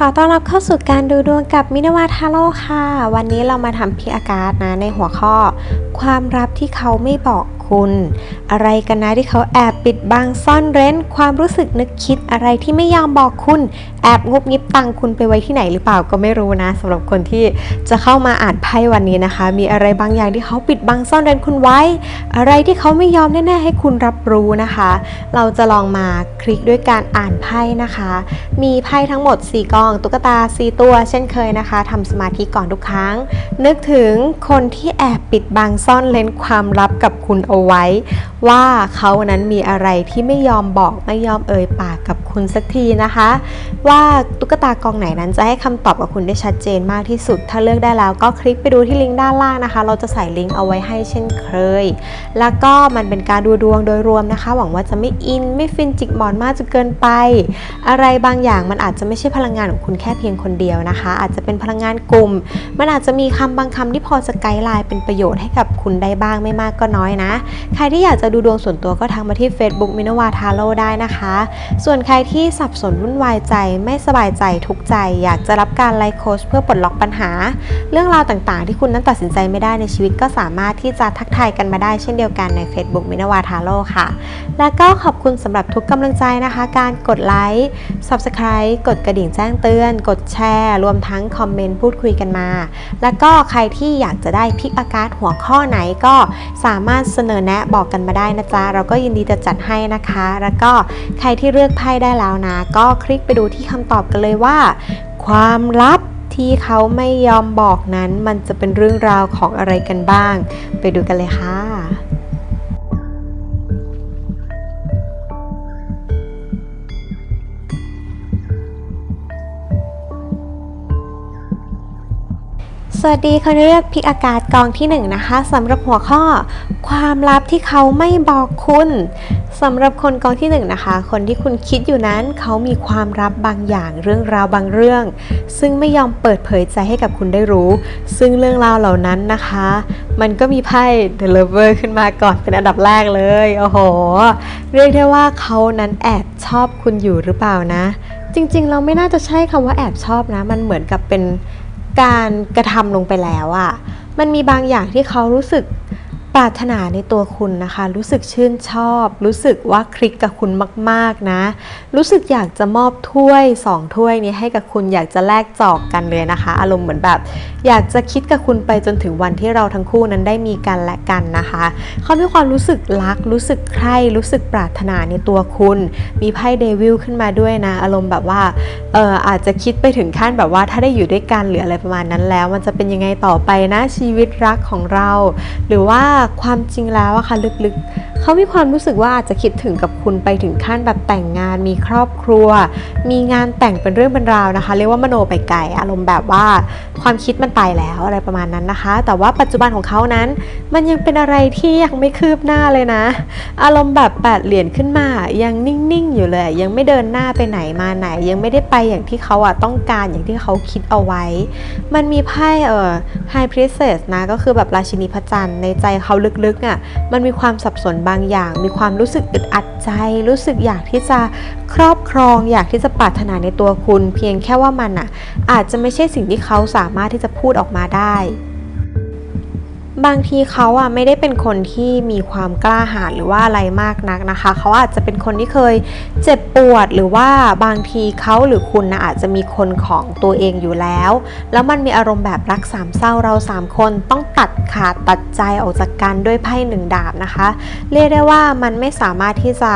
ขอต้อนรับเข้าสู่การดูดวงกับมินาวาทาโร่ค่ะ วันนี้เรามาทำพิอากาศนะในหัวข้อ ความลับที่เขาไม่บอกคุณ อะไรกันนะที่เขาแอบปิดบังซ่อนเร้น ความรู้สึกนึกคิดอะไรที่ไม่ยอมบอกคุณ แอบงุบงิบตังคุณไปไว้ที่ไหนหรือเปล่าก็ไม่รู้นะสำหรับคนที่จะเข้ามาอ่านไพ่วันนี้นะคะ มีอะไรบางอย่างที่เขาปิดบังซ่อนเร้นคุณไว้ อะไรที่เขาไม่ยอมแน่ๆให้คุณรับรู้นะคะ เราจะลองมาคลิกด้วยการอ่านไพ่นะคะ มีไพ่ทั้งหมด 4กองตุ๊กตา 4 ตัว เช่นเคยนะคะทำสมาธิก่อนทุกครั้ง นึกถึงคนที่แอบปิดบังซ่อนเลนความลับกับคุณเอาไว้ ว่าเขานั้นมีอะไรที่ไม่ยอมบอกไม่ยอมเอ่ยปากกับคุณสักทีนะคะว่าาตุ๊กตากองไหนนั้นจะให้คำตอบกับคุณได้ชัดเจนมากที่สุด ถ้าเลือกได้แล้วก็คลิกไปดูที่ลิงก์ด้านล่างนะคะ เราจะใส่ลิงก์เอาไว้ให้เช่นเคย แล้วก็มันเป็นการดูดวงโดยรวมนะคะ หวังว่าจะไม่อินไม่ฟินจิกหมอนมากจนเกินไป อะไรบางอย่างมันอาจจะไม่ใช่พลังงานของคุณแค่เพียงคนเดียวนะคะ อาจจะเป็นพลังงานกลุ่ม มันอาจจะมีคำบางคำที่พอจะไกด์ไลน์เป็นประโยชน์ให้กับคุณได้บ้างไม่มากก็น้อยนะ ใครที่อยากจะดูดวงส่วนตัวก็ทักมาที่ Facebook มินวาทาโร่ได้นะคะ ส่วนใครที่สับสนวุ่นวายใจไม่สบายใจทุกใจ อยากจะรับการไลฟ์โค้ชเพื่อปลดล็อกปัญหา เรื่องราวต่างๆ ที่คุณนั้นตัดสินใจไม่ได้ในชีวิตก็สามารถที่จะทักทายกันมาได้เช่นเดียวกันใน Facebook มินาวาทาโร่ค่ะ แล้วก็ขอบคุณสำหรับทุกกำลังใจนะคะ การกดไลค์ Subscribe กดกระดิ่งแจ้งเตือน กดแชร์ รวมทั้งคอมเมนต์พูดคุยกันมา แล้วก็ใครที่อยากจะได้พิกอากาศหัวข้อไหนก็สามารถเสนอแนะบอกกันมาได้นะจ๊ะเราก็ยินดีจะจัดให้นะคะ แล้วก็ใครที่เลือกไพ่ได้แล้วนะ ก็คลิกไปดูที่คำตอบกันเลยว่า ความลับที่เขาไม่ยอมบอกนั้น มันจะเป็นเรื่องราวของอะไรกันบ้าง ไปดูกันเลยค่ะสวัสดีคนเลือกพิกอากาศกองที่1นงนะคะสำหรับหัวข้อ ความลับที่เขาไม่บอกคุณ สำหรับคนกองที่1นงนะคะ คนที่คุณคิดอยู่นั้นเขามีความลับบางอย่างเรื่องราวบางเรื่อง ซึ่งไม่ยอมเปิดเผยใจให้กับคุณได้รู้ ซึ่งเรื่องราวเหล่านั้นนะคะ มันก็มีไพ่ The Lover ขึ้นมาก่อนเป็นอันดับแรกเลย โอ้โห เรียกได้ว่าเขานั้นแอบชอบคุณอยู่หรือเปล่านะ จริงๆ เราไม่น่าจะใช้คำว่าแอบชอบนะ มันเหมือนกับเป็นการกระทำลงไปแล้วอะมันมีบางอย่างที่เขารู้สึก ปรารถนาในตัวคุณนะคะ รู้สึกชื่นชอบ รู้สึกว่าคลิกกับคุณมาก ๆ นะ รู้สึกอยากจะมอบถ้วยสองถ้วยนี้ให้กับคุณอยากจะแลกจอกกันเลยนะคะ อารมณ์เหมือนแบบ อยากจะคิดกับคุณไปจนถึงวันที่เราทั้งคู่นั้นได้มีกันและกันนะคะ เขามีความรู้สึกรัก รู้สึกใคร่รู้สึกปรารถนาในตัวคุณ มีไพ่เดวิลขึ้นมาด้วยนะ อารมณ์แบบว่าเอออาจจะคิดไปถึงขั้นแบบว่าถ้าได้อยู่ด้วยกันหรืออะไรประมาณนั้นแล้ว มันจะเป็นยังไงต่อไปนะชีวิตรักของเรา หรือว่าความจริงแล้วอะค่ะลึกๆ เขามีความรู้สึกว่าอาจจะคิดถึงกับคุณไปถึงขั้นแบบแต่งงาน มีครอบครัว มีงานแต่งเป็นเรื่องเป็นราวนะคะ เรียกว่ามโนไปไกลอารมณ์แบบว่าความคิดมันไปแล้วอะไรประมาณนั้นนะคะ แต่ว่าปัจจุบันของเขานั้น มันยังเป็นอะไรที่ยังไม่คืบหน้าเลยนะ อารมณ์แบบแปดเหรียญขึ้นมายังนิ่งๆอยู่เลย ยังไม่เดินหน้าไปไหนมาไหน ยังไม่ได้ไปอย่างที่เขาอะต้องการอย่างที่เขาคิดเอาไว้ มันมีไพ่เอ่อ High Priestess นะก็คือแบบราชินีพระจันทร์ในใจเขาลึกๆอะ่ะมันมีความสับสนบางอย่าง มีความรู้สึกอึดอัดใจ รู้สึกอยากที่จะครอบครอง อยากที่จะปรารถนาในตัวคุณ เพียงแค่ว่ามันอะอาจจะไม่ใช่สิ่งที่เขาสามารถที่จะพูดออกมาได้ บางทีเขาอะไม่ได้เป็นคนที่มีความกล้าหาญหรือว่าอะไรมากนักนะคะ เขาอาจจะเป็นคนที่เคยเจ็บปวดหรือว่าบางทีเขาหรือคุณนะอาจจะมีคนของตัวเองอยู่แล้ว แล้วมันมีอารมณ์แบบรักสามเศร้าเราสามคนต้องตัดขาดตัดใจออกจากกันด้วยไพ่หนึ่งดาบนะคะ เรียกได้ว่ามันไม่สามารถที่จะ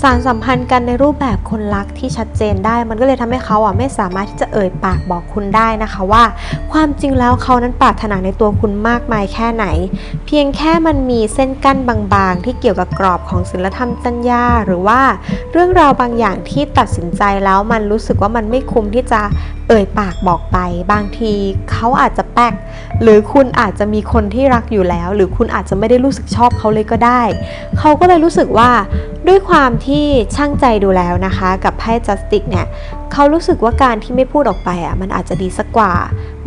สารสัมพันธ์กันในรูปแบบคนรักที่ชัดเจนได้ มันก็เลยทำให้เขาอะไม่สามารถที่จะเอ่ยปากบอกคุณได้นะคะว่า ความจริงแล้วเขานั้นปรารถนาในตัวคุณมากมายแค่ไหน เพียงแค่มันมีเส้นกั้นบางๆ ที่เกี่ยวกับกรอบของศีลธรรมจัญญาหรือว่าเรื่องราวบางอย่างที่ตัดสินใจแล้วมันรู้สึกว่ามันไม่คุ้มที่จะเอ่ยปากบอกไป บางทีเขาอาจจะแป๊กหรือคุณอาจจะมีคนที่รักอยู่แล้ว หรือคุณอาจจะไม่ได้รู้สึกชอบเขาเลยก็ได้ เขาก็เลยรู้สึกว่าด้วยความที่ช่างใจดูแล้วนะคะ กับไพ่จัสติกเนี่ยเขารู้สึกว่าการที่ไม่พูดออกไปอะมันอาจจะดีสักกว่า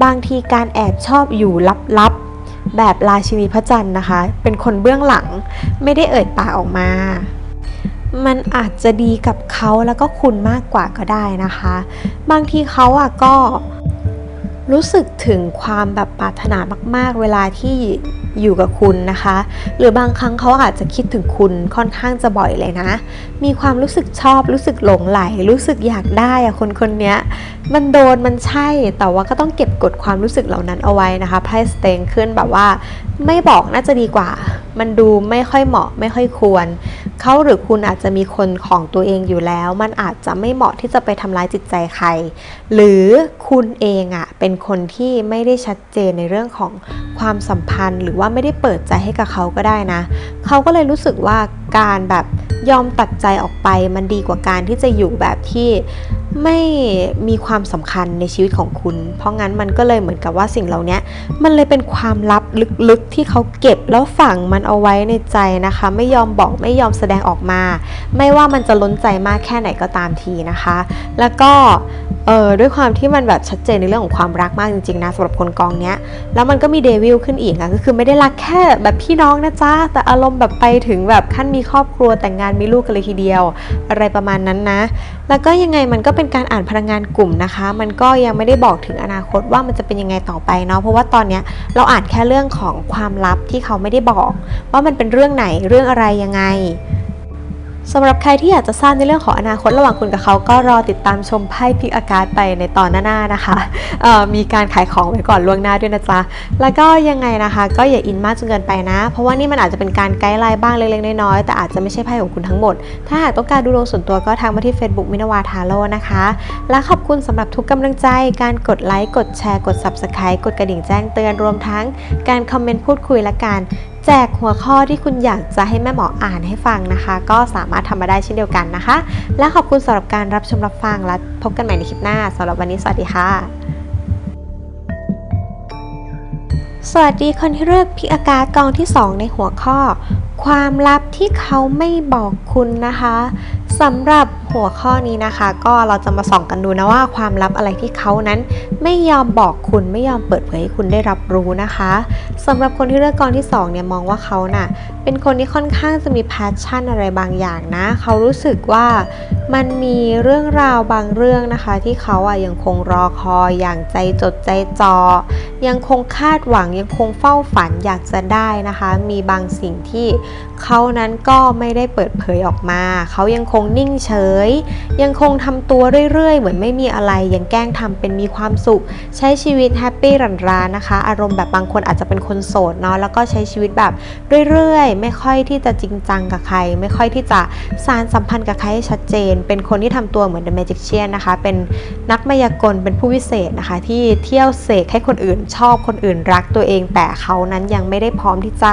บางทีการแอบชอบอยู่ลับๆ แบบราชินีพระจันทร์นะคะ เป็นคนเบื้องหลังไม่ได้เอ่ยปากออกมา มันอาจจะดีกับเขาแล้วก็คุณมากกว่าก็ได้นะคะ บางทีเขาอะก็รู้สึกถึงความแบบปรารถนามาก ๆ เวลาที่ อยู่กับคุณนะคะ หรือบางครั้งเขาอาจจะคิดถึงคุณค่อนข้างจะบ่อยเลยนะ มีความรู้สึกชอบรู้สึกหลงไหล รู้สึกอยากได้อะคนคนเนี้ยมันโดนมันใช่แต่ว่าก็ต้องเก็บกดความรู้สึกเหล่านั้นเอาไว้นะคะไพ่สเตงขึ้นแบบว่า ไม่บอกน่าจะดีกว่า มันดูไม่ค่อยเหมาะไม่ค่อยควรเขาหรือคุณอาจจะมีคนของตัวเองอยู่แล้ว มันอาจจะไม่เหมาะที่จะไปทำร้ายจิตใจใคร หรือคุณเองอะ่ะเป็นคนที่ไม่ได้ชัดเจนในเรื่องของความสัมพันธ์หรือว่าว่าไม่ได้เปิดใจให้กับเขาก็ได้นะ เขาก็เลยรู้สึกว่าการแบบยอมตัดใจออกไปมันดีกว่าการที่จะอยู่แบบที่ไม่มีความสำคัญในชีวิตของคุณ เพราะงั้นมันก็เลยเหมือนกับว่าสิ่งเหล่านี้มันเลยเป็นความลับลึกๆที่เขาเก็บแล้วฝังมันเอาไว้ในใจนะคะ ไม่ยอมบอกไม่ยอมแสดงออกมา ไม่ว่ามันจะล้นใจมากแค่ไหนก็ตามทีนะคะ แล้วก็ เออด้วยความที่มันแบบชัดเจนในเรื่องของความรักมากจริงๆนะสำหรับคนกองเนี้ย แล้วมันก็มีเดวิลขึ้นอีกอะก็คือไม่ได้รักแค่แบบพี่น้องนะจ๊ะ แต่อารมณ์แบบไปถึงแบบขั้นมีครอบครัวแต่งงานมีลูกกันเลยทีเดียว อะไรประมาณนั้นนะ แล้วก็ยังไงมันก็เป็นการอ่านพลังงานกลุ่มนะคะ มันก็ยังไม่ได้บอกถึงอนาคตว่ามันจะเป็นยังไงต่อไปเนาะเพราะว่าตอนเนี้ยเราอ่านแค่เรื่องของความลับที่เขาไม่ได้บอก ว่ามันเป็นเรื่องไหนเรื่องอะไรยังไง สำหรับใครที่อยากจะทราบในเรื่องของอนาคตระหว่างคุณกับเขาก็รอติดตามชมไพ่พิกอากาศไปในตอนหน้าๆนะคะมีการขายของไว้ก่อนล่วงหน้าด้วยนะจ๊ะ แล้วก็ยังไงนะคะ ก็อย่าอินมากจนเกินไปนะ เพราะว่านี่มันอาจจะเป็นการไกด์ไลน์บ้างเล็กๆน้อยๆแต่อาจจะไม่ใช่ไพ่ของคุณทั้งหมด ถ้าหากต้องการดูดวงส่วนตัวก็ทักมาที่ Facebook มินาวาทาโร่นะคะ และขอบคุณสำหรับทุกกำลังใจ การกดไลค์กดแชร์กด Subscribe กดกระดิ่งแจ้งเตือนรวมทั้ง การคอมเมนต์พูดคุยและการ แจกหัวข้อที่คุณอยากจะให้แม่หมออ่านให้ฟังนะคะ ก็สามารถทำมาได้เช่นเดียวกันนะคะ และขอบคุณสำหรับการรับชมรับฟังและพบกันใหม่ในคลิปหน้าสำหรับวันนี้สวัสดีค่ะ สวัสดีคนที่เลือกพิกอากาศกองที่ 2 ในหัวข้อความลับที่เขาไม่บอกคุณนะคะสำหรับหัวข้อนี้นะคะ ก็เราจะมาส่องกันดูนะว่าความลับอะไรที่เขานั้นไม่ยอมบอกคุณไม่ยอมเปิดเผยให้คุณได้รับรู้นะคะสำหรับคนที่เลือกกองที่2เนี่ยมองว่าเขาน่ะเป็นคนที่ค่อนข้างจะมีแพชชั่นอะไรบางอย่างนะเขารู้สึกว่ามันมีเรื่องราวบางเรื่องนะคะ ที่เขาอะยังคงรอคอยอย่างใจจดใจจ่อยังคงคาดหวังยังคงเฝ้าฝันอยากจะได้นะคะ มีบางสิ่งที่เขานั้นก็ไม่ได้เปิดเผยออกมา เขายังคงนิ่งเฉย ยังคงทำตัวเรื่อยๆ เหมือนไม่มีอะไร ยังแกล้งทำเป็นมีความสุข ใช้ชีวิตแฮปปี้รันรานะคะ อารมณ์แบบบางคนอาจจะเป็นคนโสดเนาะ แล้วก็ใช้ชีวิตแบบเรื่อยๆ ไม่ค่อยที่จะจริงจังกับใคร ไม่ค่อยที่จะสารสัมพันธ์กับใครให้ชัดเจน เป็นคนที่ทำตัวเหมือน The Magician นะคะ เป็นนักมายากล เป็นผู้วิเศษนะคะ ที่เที่ยวเสกให้คนอื่นชอบ คนอื่นรักตัวเอง แต่เขานั้นยังไม่ได้พร้อมที่จะ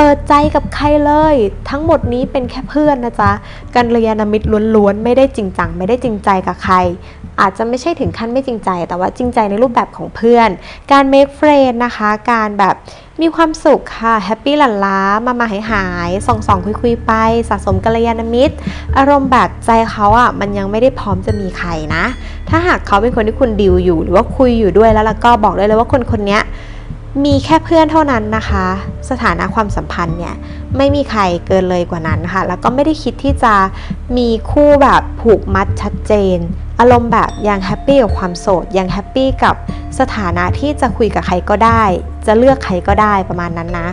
เปิดใจกับใครเลย ทั้งหมดนี้เป็นแค่เพื่อนนะจ๊ะกัลยามิตรล้วนๆ ไม่ได้จริงจังไม่ได้จริงใจกับใคร อาจจะไม่ใช่ถึงขั้นไม่จริงใจ แต่ว่าจริงใจในรูปแบบของเพื่อน การ make friend นะคะ การแบบมีความสุขค่ะแฮปปี้หลั่นล้ามามาหายหายส่องส่องคุยคุยๆไป สะสมกัลยาณมิตร อารมณ์แบบใจเขาอะมันยังไม่ได้พร้อมจะมีใครนะ ถ้าหากเขาเป็นคนที่คุณดิวอยู่ หรือว่าคุยอยู่ด้วยแล้วแล้วก็บอกได้เลยว่าคนคนเนี้ย มีแค่เพื่อนเท่านั้นนะคะ สถานะความสัมพันธ์เนี่ยไม่มีใครเกินเลยกว่านั้นค่ะ แล้วก็ไม่ได้คิดที่จะมีคู่แบบผูกมัดชัดเจน อารมณ์แบบยังแฮปปี้กับความโสด ยังแฮปปี้กับสถานะที่จะคุยกับใครก็ได้ จะเลือกใครก็ได้ประมาณนั้นนะ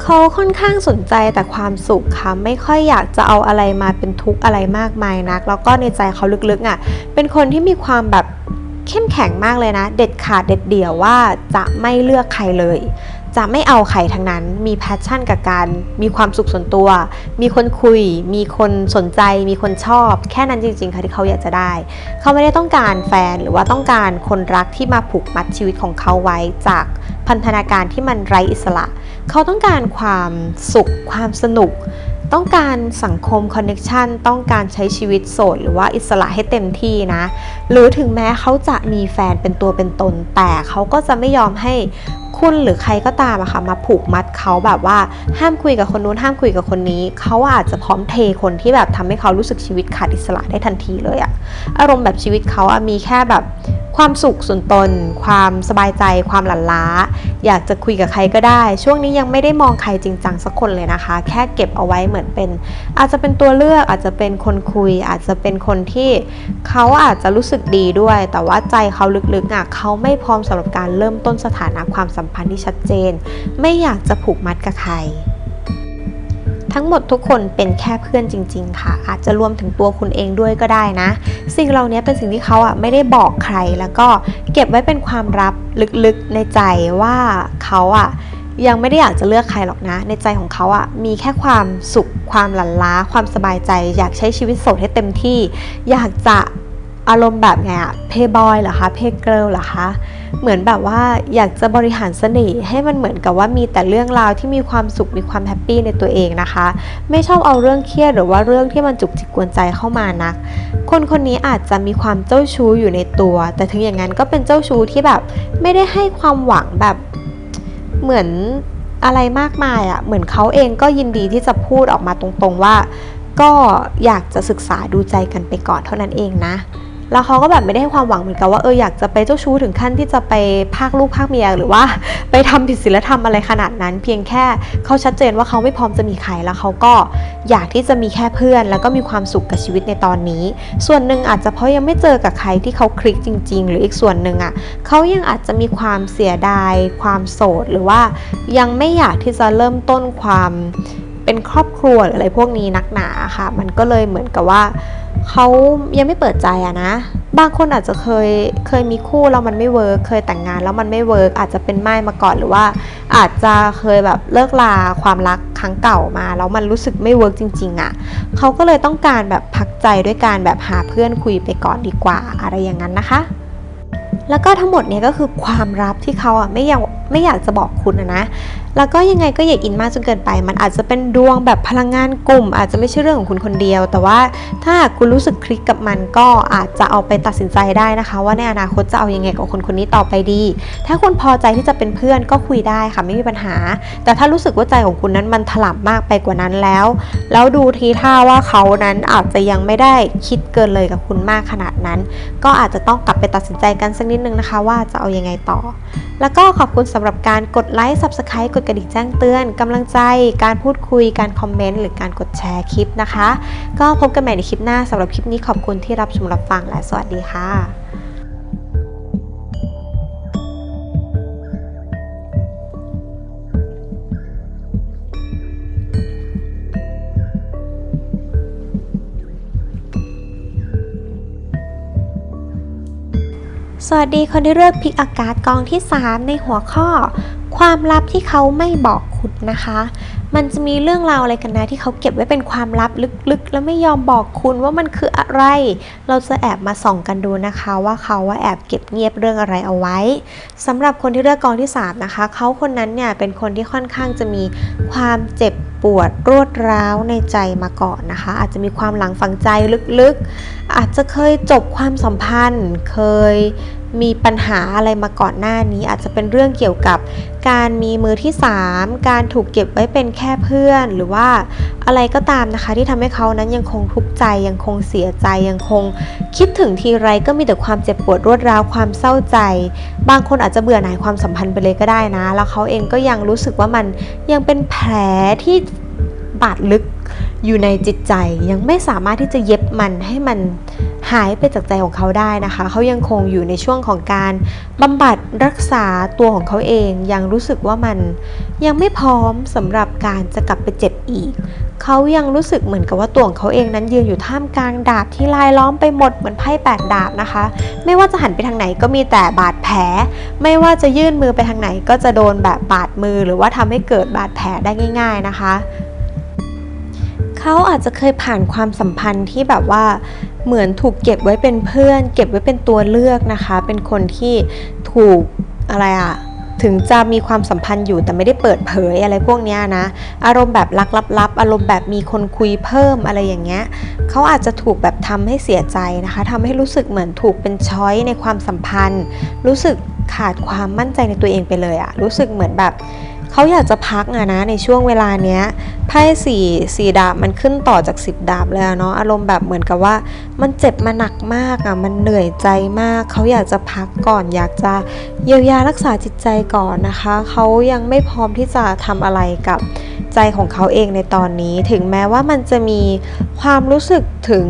เขาค่อนข้างสนใจแต่ความสุขค่ะ ไม่ค่อยอยากจะเอาอะไรมาเป็นทุกข์อะไรมากมายนัก แล้วก็ในใจเขาลึกๆอะเป็นคนที่มีความแบบ เข้มแข็งมากเลยนะ เด็ดขาดเด็ดเดี่ยวว่าจะไม่เลือกใครเลย จะไม่เอาใครทั้งนั้น มีแพชชั่นกับการ มีความสุขส่วนตัว มีคนคุย มีคนสนใจ มีคนชอบ แค่นั้นจริงๆค่ะที่เขาอยากจะได้ เขาไม่ได้ต้องการแฟนหรือว่าต้องการคนรักที่มาผูกมัดชีวิตของเขาไว้จากพันธนาการที่มันไร้อิสระ เขาต้องการความสุข ความสนุก ต้องการสังคมคอนเน็ชันต้องการใช้ชีวิตโสดหรือว่าอิสระให้เต็มที่นะ หรือถึงแม้เขาจะมีแฟนเป็นตัวเป็นตน แต่เขาก็จะไม่ยอมให้คุณหรือใครก็ตามอะค่ะมาผูกมัดเขาแบบว่าห้ามคุยกับคนนู้นห้ามคุยกับคนนี้ เขาอาจจะพร้อมเทคนที่แบบทำให้เขารู้สึกชีวิตขาดอิสระได้ทันทีเลยอะอารมณ์แบบชีวิตเขาอะมีแค่แบบ ความสุขส่วนตน ความสบายใจ ความหลั่นล้า อยากจะคุยกับใครก็ได้ ช่วงนี้ยังไม่ได้มองใครจริงจังสักคนเลยนะคะ แค่เก็บเอาไว้เหมือนเป็น อาจจะเป็นตัวเลือกอาจจะเป็นคนคุย อาจจะเป็นคนที่เขาอาจจะรู้สึกดีด้วย แต่ว่าใจเขาลึกๆอะเขาไม่พร้อมสำหรับการเริ่มต้นสถานะความสัมพันธ์ที่ชัดเจน ไม่อยากจะผูกมัดกับใคร ทั้งหมดทุกคนเป็นแค่เพื่อนจริง ๆ ค่ะ อาจจะรวมถึงตัวคุณเองด้วยก็ได้นะ สิ่งเหล่านี้เป็นสิ่งที่เขาอะไม่ได้บอกใคร แล้วก็เก็บไว้เป็นความลับลึกๆในใจว่าเขาอะยังไม่ได้อยากจะเลือกใครหรอกนะ ในใจของเขาอะมีแค่ความสุขความหลั่นล้า ความสบายใจ อยากใช้ชีวิตโสดให้เต็มที่ อยากจะ อารมณ์แบบไงอะเพย์บอยเหรอคะ เพย์เกิร์ลเหรอคะ เหมือนแบบว่าอยากจะบริหารเสน่ห์ให้มันเหมือนกับว่ามีแต่เรื่องราวที่มีความสุขมีความแฮปปี้ในตัวเองนะคะ ไม่ชอบเอาเรื่องเครียดหรือว่าเรื่องที่มันจุกจิกกวนใจเข้ามานัก คนคนนี้อาจจะมีความเจ้าชู้อยู่ในตัว แต่ถึงอย่างนั้นก็เป็นเจ้าชู้ที่แบบไม่ได้ให้ความหวังแบบเหมือนอะไรมากมายอะ่ะ เหมือนเขาเองก็ยินดีที่จะพูดออกมาตรงๆว่า ก็อยากจะศึกษาดูใจกันไปก่อนเท่านั้นเองนะ แล้วเขาก็แบบไม่ได้ให้ความหวังเหมือนกันว่าเอออยากจะไปเจ้าชู้ถึงขั้นที่จะไปพากลูกพากเมียหรือว่า ไปทำผิดศีลธรรมอะไรขนาดนั้น เพียงแค่เขาชัดเจนว่าเขาไม่พร้อมจะมีใครแล้วเขาก็อยากที่จะมีแค่เพื่อน แล้วก็มีความสุขกับชีวิตในตอนนี้ ส่วนหนึ่งอาจจะเพราะยังไม่เจอกับใครที่เขาคลิกจริง ๆ หรืออีกส่วนหนึ่งอะเขายังอาจจะมีความเสียดาย ความโสดหรือว่ายังไม่อยากที่จะเริ่มต้นความเป็นครอบครัวหรืออะไรพวกนี้นักหนาค่ะ มันก็เลยเหมือนกับว่า เขายังไม่เปิดใจอะนะ บางคนอาจจะเคยเคยมีคู่แล้วมันไม่เวิร์กเคยแต่งงานแล้วมันไม่เวิร์กอาจจะเป็นไม้มาก่อนหรือว่า อาจจะเคยแบบเลิกลาความรักครั้งเก่ามาแล้วมันรู้สึกไม่เวิร์กจริง ๆอะเขาก็เลยต้องการแบบพักใจด้วยการแบบหาเพื่อนคุยไปก่อนดีกว่าอะไรอย่างนั้นนะคะ แล้วก็ทั้งหมดเนี่ยก็คือความลับที่เขาอะไม่อยากไม่อยากจะบอกคุณนะนะ แล้วก็ยังไงก็อย่าอินมากจนเกินไป มันอาจจะเป็นดวงแบบพลังงานกลุ่ม อาจจะไม่ใช่เรื่องของคุณคนเดียว แต่ว่าถ้าคุณรู้สึกคลิกกับมันก็อาจจะเอาไปตัดสินใจได้นะคะ ว่าในอนาคตจะเอายังไงกับคนคนนี้ต่อไปดี ถ้าคุณพอใจที่จะเป็นเพื่อนก็คุยได้ค่ะไม่มีปัญหา แต่ถ้ารู้สึกว่าใจของคุณนั้นมันถล่ำมากไปกว่านั้นแล้ว แล้วดูทีท่าว่าเขานั้นอาจจะยังไม่ได้คิดเกินเลยกับคุณมากขนาดนั้น ก็อาจจะต้องกลับไปตัดสินใจกันสักนิดนึงนะคะ ว่าจะเอายังไงต่อ แล้วก็ขอบคุณสำหรับการกดไลค์ Subscribe กดกระดิ่งแจ้งเตือนกำลังใจ การพูดคุยการคอมเมนต์หรือการกดแชร์คลิปนะคะ ก็พบกันใหม่ในคลิปหน้าสำหรับคลิปนี้ขอบคุณที่รับชมรับฟังและสวัสดีค่ะสวัสดีคนที่เลือกพิกอากาศกองที่ 3 ในหัวข้อ ความลับที่เขาไม่บอกคุณนะคะ มันจะมีเรื่องราวอะไรกันนะที่เขาเก็บไว้เป็นความลับลึกๆ แล้วไม่ยอมบอกคุณว่ามันคืออะไร เราจะแอบมาส่องกันดูนะคะว่าเขาว่าแอบเก็บเงียบเรื่องอะไรเอาไว้สำหรับคนที่เลือกกองที่3นะคะเขาคนนั้นเนี่ยเป็นคนที่ค่อนข้างจะมีความเจ็บปวดรวดร้าวในใจมาก่อนนะคะ อาจจะมีความหลังฝังใจลึกๆ อาจจะเคยจบความสัมพันธ์ เคยมีปัญหาอะไรมาก่อนหน้านี้ อาจจะเป็นเรื่องเกี่ยวกับการมีมือที่ 3 การถูกเก็บไว้เป็นแค่เพื่อน หรือว่าอะไรก็ตามนะคะ ที่ทำให้เขานั้นยังคงทุกข์ใจ ยังคงเสียใจ ยังคงคิดถึงทีไรก็มีแต่ความเจ็บปวดรวดร้าวความเศร้าใจ บางคนอาจจะเบื่อหน่ายความสัมพันธ์ไปเลยก็ได้นะ แล้วเขาเองก็ยังรู้สึกว่ามันยังเป็นแผลที่ บาดลึกอยู่ในจิตใจ ยังไม่สามารถที่จะเย็บมันให้มันหายไปจากใจของเขาได้นะคะ เขายังคงอยู่ในช่วงของการบำบัดรักษาตัวของเขาเอง ยังรู้สึกว่ามันยังไม่พร้อมสำหรับการจะกลับไปเจ็บอีก เขายังรู้สึกเหมือนกับว่าตัวของเขาเองนั้นยืนอยู่ท่ามกลางดาบที่ลายล้อมไปหมดเหมือนไพ่แปดดาบนะคะ ไม่ว่าจะหันไปทางไหนก็มีแต่บาดแผล ไม่ว่าจะยื่นมือไปทางไหนก็จะโดนแบบบาดมือ หรือว่าทำให้เกิดบาดแผลได้ง่าย ๆนะคะ เขาอาจจะเคยผ่านความสัมพันธ์ที่แบบว่าเหมือนถูกเก็บไว้เป็นเพื่อน เก็บไว้เป็นตัวเลือกนะคะ เป็นคนที่ถูกอะไรอะถึงจะมีความสัมพันธ์อยู่แต่ไม่ได้เปิดเผยอะไรพวกนี้นะ อารมณ์แบบลักลับๆอารมณ์แบบมีคนคุยเพิ่มอะไรอย่างเงี้ยเขาอาจจะถูกแบบทำให้เสียใจนะคะทำให้รู้สึกเหมือนถูกเป็นช้อยในความสัมพันธ์ รู้สึกขาดความมั่นใจในตัวเองไปเลยอะรู้สึกเหมือนแบบ เขาอยากจะพักอะนะในช่วงเวลาเนี้ยไพ่สี่สี่ดาบมันขึ้นต่อจากสิบดาบเลยอะเนาะอารมณ์แบบเหมือนกับว่า มันเจ็บมาหนักมากอะมันเหนื่อยใจมาก เขาอยากจะพักก่อน อยากจะเยียวยารักษาจิตใจก่อนนะคะ เขายังไม่พร้อมที่จะทำอะไรกับใจของเขาเองในตอนนี้ ถึงแม้ว่ามันจะมีความรู้สึกถึง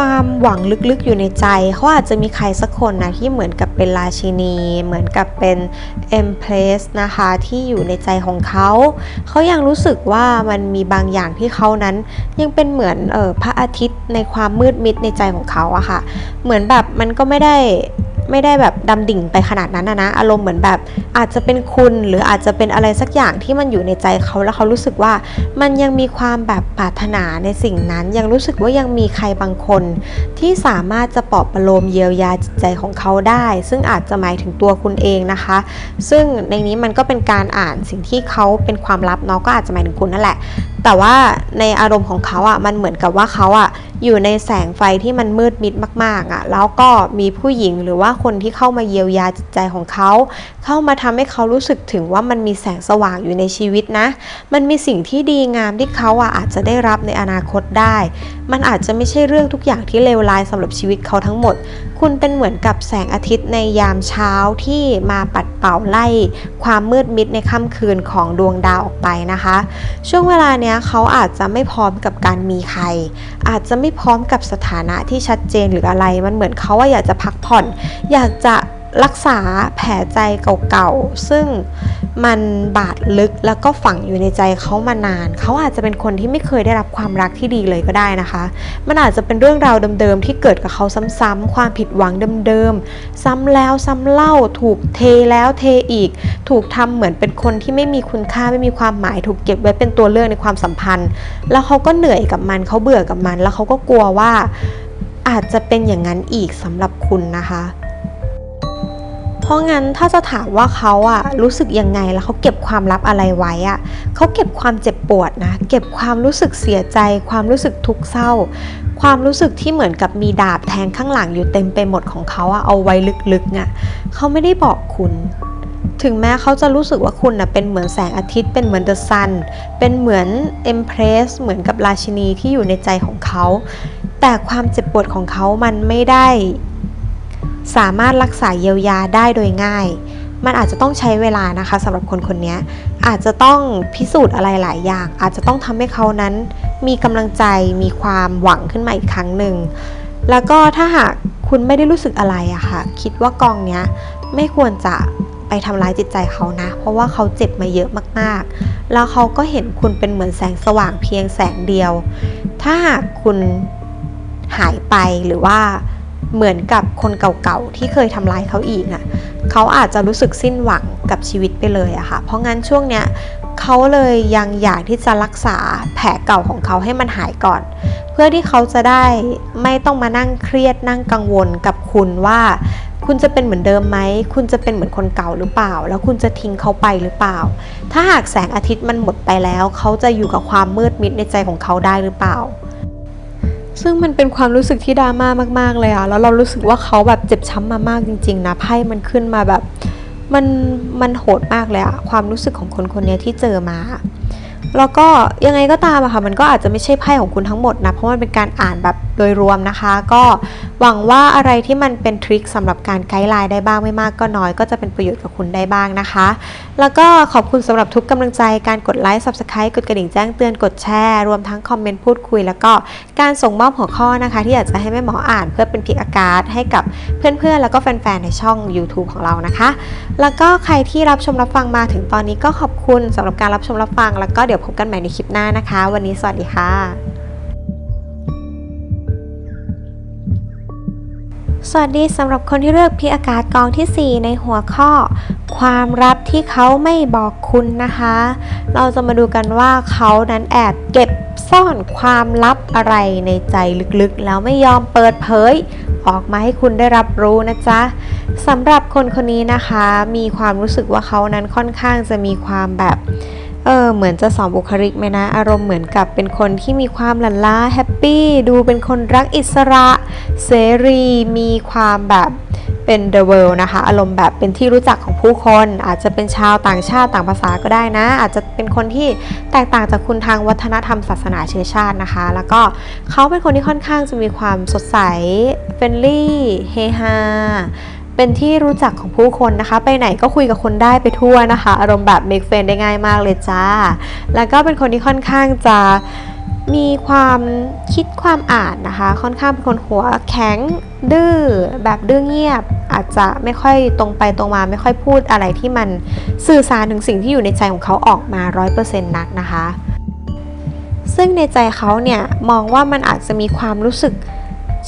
ความหวังลึกๆอยู่ในใจเขาอาจจะมีใครสักคนนะที่เหมือนกับเป็นราชินี เหมือนกับเป็นเอ็มเพลสนะคะที่อยู่ในใจของเขาเขายังรู้สึกว่ามันมีบางอย่างที่เขานั้น ยังเป็นเหมือนเออพระอาทิตย์ในความมืดมิดในใจของเขาอะค่ะ เหมือนแบบมันก็ไม่ได้ ไม่ได้แบบดำดิ่งไปขนาดนั้นนะนะอารมณ์เหมือนแบบอาจจะเป็นคุณหรืออาจจะเป็นอะไรสักอย่างที่มันอยู่ในใจเขาแล้วเขารู้สึกว่ามันยังมีความแบบปรารถนาในสิ่งนั้น ยังรู้สึกว่ายังมีใครบางคน ที่สามารถจะปลอบประโลมเยียวยาจิตใจของเขาได้ ซึ่งอาจจะหมายถึงตัวคุณเองนะคะ ซึ่งในนี้มันก็เป็นการอ่านสิ่งที่เขาเป็นความลับเนาะก็อาจจะหมายถึงคุณนั่นแหละ แต่ว่าในอารมณ์ของเขาอะมันเหมือนกับว่าเขาอะอยู่ในแสงไฟที่มันมืดมิดมาก ๆอะแล้วก็มีผู้หญิงหรือว่าคนที่เข้ามาเยียวยาจิตใจของเขา เข้ามาทำให้เขารู้สึกถึงว่ามันมีแสงสว่างอยู่ในชีวิตนะ มันมีสิ่งที่ดีงามที่เขาอะอาจจะได้รับในอนาคตได้ มันอาจจะไม่ใช่เรื่องทุกอย่างที่เลวร้ายสำหรับชีวิตเขาทั้งหมด คุณเป็นเหมือนกับแสงอาทิตย์ในยามเช้าที่มาปัดเป่าไล่ ความมืดมิดในค่ำคืนของดวงดาวออกไปนะคะ ช่วงเวลาเนี้ยเขาอาจจะไม่พร้อมกับการมีใคร อาจจะไม่พร้อมกับสถานะที่ชัดเจนหรืออะไร มันเหมือนเขาว่าอยากจะพักผ่อน อยากจะ รักษาแผลใจเก่าๆ ซึ่งมันบาดลึกแล้วก็ฝังอยู่ในใจเขามานาน เขาอาจจะเป็นคนที่ไม่เคยได้รับความรักที่ดีเลยก็ได้นะคะ มันอาจจะเป็นเรื่องราวเดิมๆ ที่เกิดกับเขาซ้ำๆ ความผิดหวังเดิมๆ ซ้ำแล้วซ้ำเล่า ถูกเทแล้วเทอีก ถูกทำเหมือนเป็นคนที่ไม่มีคุณค่าไม่มีความหมาย ถูกเก็บไว้เป็นตัวเลือกในความสัมพันธ์ แล้วเขาก็เหนื่อยกับมัน เขาเบื่อกับมัน แล้วเขาก็กลัวว่าอาจจะเป็นอย่างนั้นอีกสำหรับคุณนะคะ เพราะงั้นถ้าจะถามว่าเขาอะรู้สึกยังไงแล้วเขาเก็บความลับอะไรไว้อะเขาเก็บความเจ็บปวดนะ เก็บความรู้สึกเสียใจ ความรู้สึกทุกข์เศร้า ความรู้สึกที่เหมือนกับมีดาบแทงข้างหลังอยู่เต็มไปหมดของเขาอะเอาไว้ลึกๆอะเขาไม่ได้บอกคุณถึงแม้เขาจะรู้สึกว่าคุณนะเป็นเหมือนแสงอาทิตย์เป็นเหมือนเดอะซันเป็นเหมือนเอ็มเพรสเหมือนกับราชินีที่อยู่ในใจของเขา แต่ความเจ็บปวดของเขามันไม่ได้ สามารถรักษาเยียวยาได้โดยง่าย มันอาจจะต้องใช้เวลานะคะสำหรับคนคนนี้อาจจะต้องพิสูจน์อะไรหลายอย่าง อาจจะต้องทำให้เขานั้นมีกำลังใจมีความหวังขึ้นมาอีกครั้งหนึ่ง แล้วก็ถ้าหากคุณไม่ได้รู้สึกอะไรอะค่ะ คิดว่ากองเนี้ยไม่ควรจะไปทำร้ายจิตใจเขานะ เพราะว่าเขาเจ็บมาเยอะมากๆ แล้วเขาก็เห็นคุณเป็นเหมือนแสงสว่างเพียงแสงเดียว ถ้าหากคุณหายไปหรือว่า เหมือนกับคนเก่าๆที่เคยทำร้ายเขาอีกอะเขาอาจจะรู้สึกสิ้นหวังกับชีวิตไปเลยอะค่ะ เพราะงั้นช่วงเนี้ยเขาเลยยังอยากที่จะรักษาแผลเก่าของเขาให้มันหายก่อน เพื่อที่เขาจะได้ไม่ต้องมานั่งเครียดนั่งกังวลกับคุณว่า คุณจะเป็นเหมือนเดิมไหม คุณจะเป็นเหมือนคนเก่าหรือเปล่า แล้วคุณจะทิ้งเขาไปหรือเปล่า ถ้าหากแสงอาทิตย์มันหมดไปแล้ว เขาจะอยู่กับความมืดมิดในใจของเขาได้หรือเปล่า ซึ่งมันเป็นความรู้สึกที่ดราม่ามาก ๆ เลยอะแล้วเรารู้สึกว่าเขาแบบเจ็บช้ำมามากจริง ๆ นะ ไพ่มันขึ้นมาแบบ มัน มันโหดมากเลยอะความรู้สึกของคนคนนี้ที่เจอมา แล้วก็ยังไงก็ตามอะค่ะมันก็อาจจะไม่ใช่ไพ่ของคุณทั้งหมดนะเพราะมันเป็นการอ่านแบบโดยรวมนะคะ ก็หวังว่าอะไรที่มันเป็นทริคสำหรับการไกด์ไลน์ได้บ้างไม่มากก็น้อย ก็จะเป็นประโยชน์กับคุณได้บ้างนะคะ แล้วก็ขอบคุณสำหรับทุกกำลังใจการกดไลค์ Subscribe กดกระดิ่งแจ้งเตือนกดแชร์ รวมทั้งคอมเมนต์พูดคุย แล้วก็การส่งมอบหัวข้อนะคะ ที่อยากจะให้แม่หมออ่านเพื่อเป็นพิกอากาศให้กับเพื่อนๆแล้วก็แฟนๆในช่อง YouTube ของเรานะคะ แล้วก็ใครที่รับชมรับฟังมาถึงตอนนี้ก็ขอบคุณสำหรับการรับชมรับฟังแล้วก็เดี๋ยวพบกันใหม่ในคลิปหน้านะคะ วันนี้สวัสดีค่ะ สวัสดีสำหรับคนที่เลือกพิอากาศกองทีสี่ 4 ในหัวข้อ ความลับที่เขาไม่บอกคุณนะคะ เราจะมาดูกันว่าเขานั้นแอบเก็บซ่อนความลับอะไรในใจลึกๆ แล้วไม่ยอมเปิดเผย ออกมาให้คุณได้รับรู้นะจ๊ะสำหรับคนคนนี้นะคะ มีความรู้สึกว่าเขานั้นค่อนข้างจะมีความแบบ เออเหมือนจะสองบุคลิกไหมนะ อารมณ์เหมือนกับเป็นคนที่มีความหลั่นล้าแฮปปี้ดูเป็นคนรักอิสระเสรีมีความแบบเป็น the world นะคะ อารมณ์แบบเป็นที่รู้จักของผู้คน อาจจะเป็นชาวต่างชาติต่างภาษาก็ได้นะ อาจจะเป็นคนที่แตกต่างจากคุณทางวัฒนธรรมศาสนาเชื้อชาตินะคะ แล้วก็เขาเป็นคนที่ค่อนข้างจะมีความสดใสเฟรนลี่เฮฮา เป็นที่รู้จักของผู้คนนะคะ ไปไหนก็คุยกับคนได้ไปทั่วนะคะ อารมณ์แบบ make friend ได้ง่ายมากเลยจ้า แล้วก็เป็นคนที่ค่อนข้างจะมีความคิดความอ่านนะคะ ค่อนข้างเป็นคนหัวแข็งดื้อแบบดื้อเงียบ อาจจะไม่ค่อยตรงไปตรงมาไม่ค่อยพูดอะไรที่มันสื่อสารถึงสิ่งที่อยู่ในใจของเขาออกมา 100%นักนะคะ ซึ่งในใจเขาเนี่ยมองว่ามันอาจจะมีความรู้สึก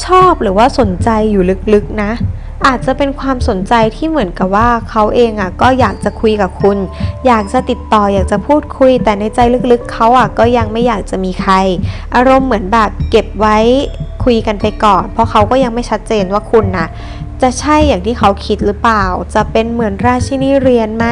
ชอบหรือว่าสนใจอยู่ลึกๆนะ อาจจะเป็นความสนใจที่เหมือนกับว่าเขาเองอะก็อยากจะคุยกับคุณ อยากจะติดต่ออยากจะพูดคุย แต่ในใจลึกๆเขาอะก็ยังไม่อยากจะมีใคร อารมณ์เหมือนแบบเก็บไว้คุยกันไปก่อน เพราะเขาก็ยังไม่ชัดเจนว่าคุณน่ะ จะใช่อย่างที่เขาคิดหรือเปล่า จะเป็นเหมือนราชินีเรียนไหม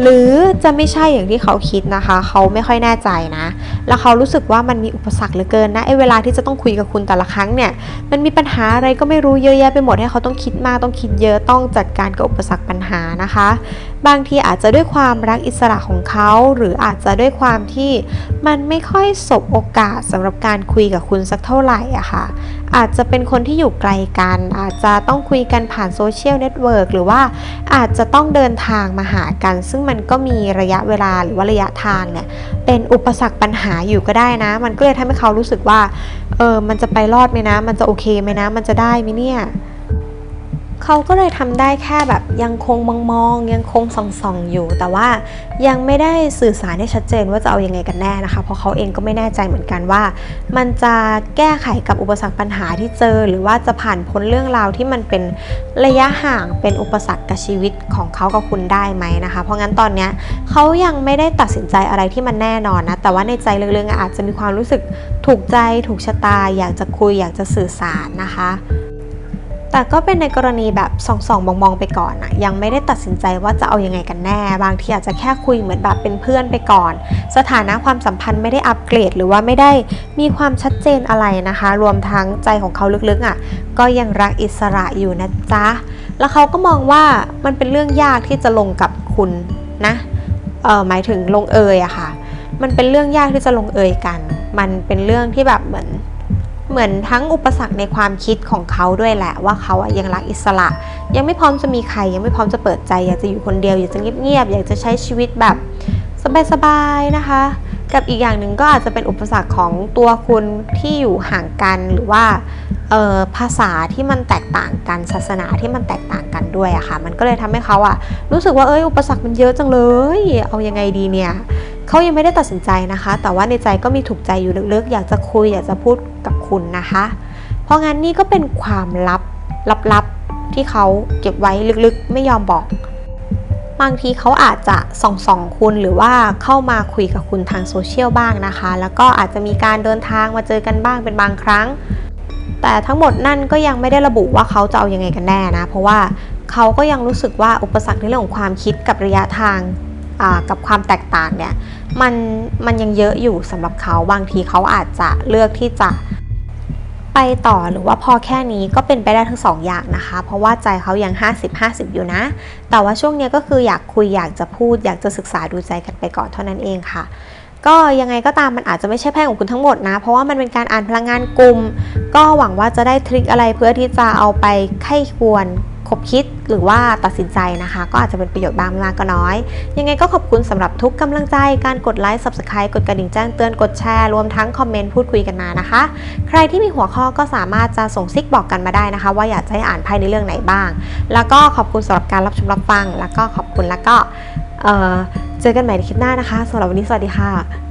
หรือจะไม่ใช่อย่างที่เขาคิดนะคะ เขาไม่ค่อยแน่ใจนะ แล้วเขารู้สึกว่ามันมีอุปสรรคเหลือเกินนะไอ้เวลาที่จะต้องคุยกับคุณแต่ละครั้งเนี่ย มันมีปัญหาอะไรก็ไม่รู้เยอะแยะไปหมดให้เขาต้องคิดมากต้องคิดเยอะต้องจัดการกับอุปสรรคปัญหานะคะบางทีอาจจะด้วยความรักอิสระของเขา หรืออาจจะด้วยความที่มันไม่ค่อยสบโอกาสสำหรับการคุยกับคุณสักเท่าไหร่อะค่ะ อาจจะเป็นคนที่อยู่ไกลกัน อาจจะต้องคุยกันผ่านโซเชียลเน็ตเวิร์กหรือว่าอาจจะต้องเดินทางมาหากัน ซึ่งมันก็มีระยะเวลาหรือว่าระยะทางเนี่ยเป็นอุปสรรคปัญหาอยู่ก็ได้นะ มันก็เลยทำให้เขารู้สึกว่าเออมันจะไปรอดไหมนะ มันจะโอเคไหมนะ มันจะได้ไหมเนี่ย เขาก็เลยทำได้แค่แบบยังคงมองมองๆยังคงส่องส่องๆอยู่ แต่ว่ายังไม่ได้สื่อสารให้ชัดเจนว่าจะเอาอยังไงกันแน่นะคะ เพราะเขาเองก็ไม่แน่ใจเหมือนกันว่า มันจะแก้ไขกับอุปสรรคปัญหาที่เจอ หรือว่าจะผ่านพ้นเรื่องราวที่มันเป็นระยะห่างเป็นอุปสรรคกับชีวิตของเขากับคุณได้ไหมนะคะ เพราะงั้นตอนเนี้ยเขายังไม่ได้ตัดสินใจอะไรที่มันแน่นอนนะแต่ว่าในใจลึกๆอาจจะมีความรู้สึกถูกใจถูกชะตา อยากจะคุยอยากจะสื่อสารนะคะ แต่ก็เป็นในกรณีแบบส่องๆมองๆไปก่อนอะยังไม่ได้ตัดสินใจว่าจะเอายังไงกันแน่ บางทีอาจจะแค่คุยเหมือนแบบเป็นเพื่อนไปก่อน สถานะความสัมพันธ์ไม่ได้อัปเกรด หรือว่าไม่ได้มีความชัดเจนอะไรนะคะ รวมทั้งใจของเขาลึกๆอะก็ยังรักอิสระอยู่นะจ๊ะ แล้วเขาก็มองว่ามันเป็นเรื่องยากที่จะลงกับคุณนะเออหมายถึงลงเอยอะค่ะ มันเป็นเรื่องยากที่จะลงเอยกัน มันเป็นเรื่องที่แบบเหมือน เหมือนทั้งอุปสรรคในความคิดของเขาด้วยแหละว่าเขาอะยังรักอิสระ ยังไม่พร้อมจะมีใคร ยังไม่พร้อมจะเปิดใจ อยากจะอยู่คนเดียวอยากจะเงียบๆอยากจะใช้ชีวิตแบบสบายๆนะคะ กับอีกอย่างหนึ่งก็อาจจะเป็นอุปสรรคของตัวคุณที่อยู่ห่างกันหรือว่าออภาษาที่มันแตกต่างกันศาสนาที่มันแตกต่างกันด้วยอะค่ะมันก็เลยทำให้เขาอะรู้สึกว่าเอ้ยอุปสรรคมันเยอะจังเลย เอายังไงดีเนี่ย เขายังไม่ได้ตัดสินใจนะคะ แต่ว่าในใจก็มีถูกใจอยู่ลึกๆ อยากจะคุยอยากจะพูดกับคุณนะคะ เพราะงั้นนี่ก็เป็นความลับลับๆที่เขาเก็บไว้ลึกๆ ไม่ยอมบอก บางทีเขาอาจจะส่องส่องๆคุณหรือว่าเข้ามาคุยกับคุณทางโซเชียลบ้างนะคะ แล้วก็อาจจะมีการเดินทางมาเจอกันบ้างเป็นบางครั้ง แต่ทั้งหมดนั่นก็ยังไม่ได้ระบุว่าเขาจะเอาอยังไงกันแน่นะ เพราะว่าเขาก็ยังรู้สึกว่าอุปสรรคในเรื่องของความคิดกับระยะทางกับความแตกต่างเนี่ย มันมันยังเยอะอยู่สำหรับเขาบางทีเขาอาจจะเลือกที่จะไปต่อหรือว่าพอแค่นี้ก็เป็นไปได้ทั้งสองอย่างนะคะ เพราะว่าใจเขายัง 50-50 อยู่นะ แต่ว่าช่วงนี้ก็คืออยากคุยอยากจะพูด อยากจะศึกษาดูใจกันไปก่อนเท่านั้นเองค่ะก็ยังไงก็ตามมันอาจจะไม่ใช่แพ่งของคุณทั้งหมดนะ เพราะว่ามันเป็นการอ่านพลังงานกลุ่ม ก็หวังว่าจะได้ทริคอะไรเพื่อที่จะเอาไปไข้ควร คบคิดหรือว่าตัดสินใจนะคะ ก็อาจจะเป็นประโยชน์บ้างไม่มากก็น้อย ยังไงก็ขอบคุณสำหรับทุกกำลังใจการกดไลค์ subscribe กดกระดิ่งแจ้งเตือนกดแชร์ รวมทั้งคอมเมนต์พูดคุยกันมานะคะ ใครที่มีหัวข้อก็สามารถจะส่งซิกบอกกันมาได้นะคะ ว่าอยากจะให้อ่านไพ่ในเรื่องไหนบ้าง แล้วก็ขอบคุณสำหรับการรับชมรับฟัง แล้วก็ขอบคุณแล้วก็เเจอกันใหม่ในคลิปหน้านะคะสำหรับวันนี้สวัสดีค่ะ